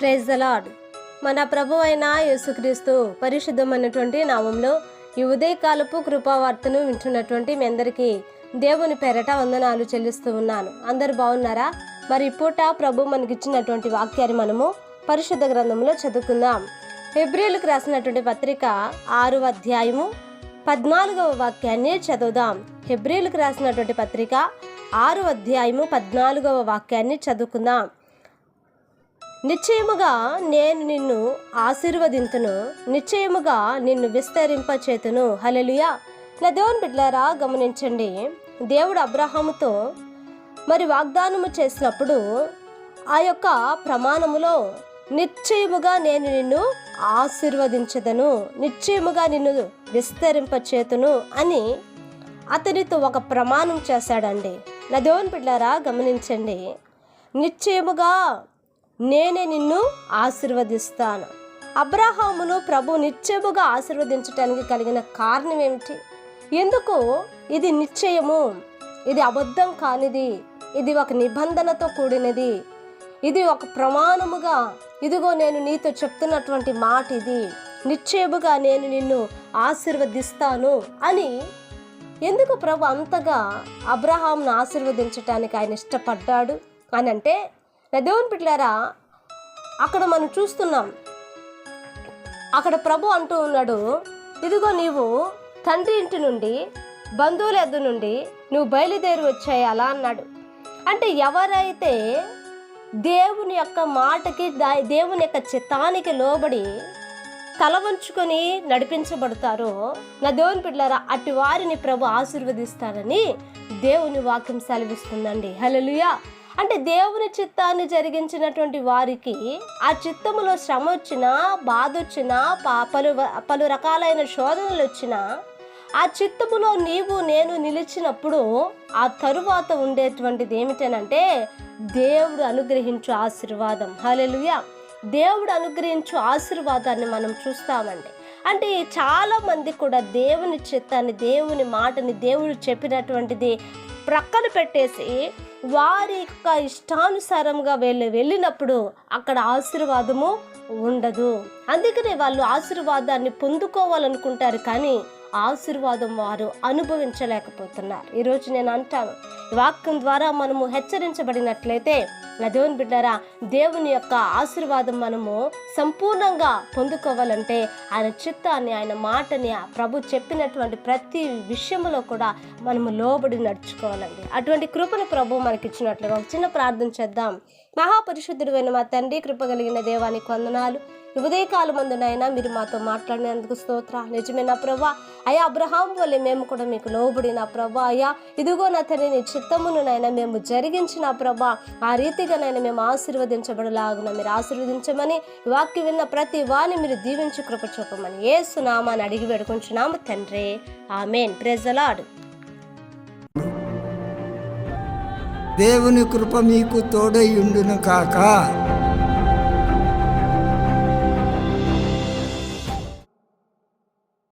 Praise the lord మన ప్రభు అయిన యేసుక్రీస్తు పరిశుద్ధమైనటువంటి నామంలో ఈ ఉదయకాలపు కృపావార్తను వింటున్నటువంటి మీ అందరికీ దేవుని పెరట వందనాలు చెల్లిస్తూ ఉన్నాను. అందరు బాగున్నారా? మరి పూట ప్రభు మనకిచ్చినటువంటి వాక్యాన్ని మనము పరిశుద్ధ గ్రంథంలో చదువుకుందాం. ఫిబ్రిల్కి రాసినటువంటి పత్రిక ఆరు అధ్యాయము పద్నాలుగవ వాక్యాన్ని చదువుదాం. హెబ్రిల్కి రాసినటువంటి పత్రిక ఆరు అధ్యాయము పద్నాలుగవ వాక్యాన్ని చదువుకుందాం. నిశ్చయముగా నేను నిన్ను ఆశీర్వదింతును. నిశ్చయముగా నిన్ను విస్తరింపచేతును. హలెలుయా నా దేవుని బిడ్డలారా గమనించండి. దేవుడు అబ్రహాముతో మరి వాగ్దానము చేసినప్పుడు ఆ యొక్క ప్రమాణములో నిశ్చయముగా నేను నిన్ను ఆశీర్వదించదను. నిశ్చయముగా నిన్ను విస్తరింపచేతును అని అతనితో ఒక ప్రమాణం చేశాడండి. నా దేవుని బిడ్డారా గమనించండి. నిశ్చయముగా నేనే నిన్ను ఆశీర్వదిస్తాను. అబ్రహామును ప్రభు నిశ్చయముగా ఆశీర్వదించటానికి కలిగిన కారణం ఏమిటి? ఎందుకు? ఇది నిశ్చయము. ఇది అబద్ధం కానిది. ఇది ఒక నిబంధనతో కూడినది. ఇది ఒక ప్రమాణముగా. ఇదిగో నేను నీతో చెప్తున్నటువంటి మాట ఇది. నిశ్చయముగా నేను నిన్ను ఆశీర్వదిస్తాను అని. ఎందుకు ప్రభు అంతగా అబ్రహాంను ఆశీర్వదించటానికి ఆయన ఇష్టపడ్డాడు? అని అంటే నా దేవుని బిడ్డలారా అక్కడ మనం చూస్తున్నాం. అక్కడ ప్రభు అంటూ ఉన్నాడు ఇదిగో నీవు తండ్రి ఇంటి నుండి బంధువుల ఎద్దు నుండి నువ్వు బయలుదేరి వచ్చాయి అలా అన్నాడు. అంటే ఎవరైతే దేవుని యొక్క మాటకి దా- దేవుని యొక్క చిత్తానికి లోబడి తల వంచుకొని నడిపించబడతారో నా దేవుని పిల్లరా అటు వారిని ప్రభు ఆశీర్వదిస్తారని దేవుని వాక్యం సెలవిస్తుందండి. హల్లెలూయా! అంటే దేవుని చిత్తాన్ని జరిగించినటువంటి వారికి ఆ చిత్తములో శ్రమ వచ్చినా బాధ వచ్చినా పలు పలు రకాలైన శోధనలు వచ్చినా ఆ చిత్తములో నీవు నేను నిలిచినప్పుడు ఆ తరువాత ఉండేటువంటిది ఏమిటనంటే దేవుడు అనుగ్రహించు ఆశీర్వాదం. హలెలుయా దేవుడు అనుగ్రహించు ఆశీర్వాదాన్ని మనం చూస్తామండి. అంటే చాలామంది కూడా దేవుని చిత్తాన్ని దేవుని మాటని దేవుడు చెప్పినటువంటిది ప్రక్కన పెట్టేసి వారి యొక్క ఇష్టానుసారంగా వెళ్ళి వెళ్ళినప్పుడు అక్కడ ఆశీర్వాదము ఉండదు. అందుకనే వాళ్ళు ఆశీర్వాదాన్ని పొందుకోవాలనుకుంటారు కానీ ఆశీర్వాదం వారు అనుభవించలేకపోతున్నారు. ఈరోజు నేను అంటాను వాక్యం ద్వారా మనము హెచ్చరించబడినట్లయితే నా దేవుని బిడ్డారా దేవుని యొక్క ఆశీర్వాదం మనము సంపూర్ణంగా పొందుకోవాలంటే ఆయన చిత్తాన్ని ఆయన మాటని ప్రభు చెప్పినటువంటి ప్రతి విషయంలో కూడా మనము లోబడి నడుచుకోవాలండి. అటువంటి కృపను ప్రభు మనకిచ్చినట్లుగా ఒక చిన్న ప్రార్థన చేద్దాం. మహాపరిశుద్ధుడైన మా తండ్రి కృప కలిగిన దేవానికి వందనాలు. ఉదయకాల ఉదయకాలం మందునైనా మీరు మాతో మాట్లాడినందుకు స్తోత్ర నిజమైన ప్రభా అయ్యా అబ్రహాం వల్లే మేము కూడా మీకు లోబడిన ప్రభా అయ్యా. ఇదిగో నా తండ్రి నీ చిత్తమునైనా మేము జరిగించిన ప్రభా ఆ రీతిగానైనా మేము ఆశీర్వదించబడలాగున మీరు ఆశీర్వదించమని వాక్యం విన్న ప్రతి వాని మీరు దీవించి కృప చూపమని ఏ సునామాని అడిగి పెడుకుంటున్నాము తండ్రి. ఆమెన్. ప్రెజలాడు దేవుని కృప మీకు తోడై ఉండును కాక.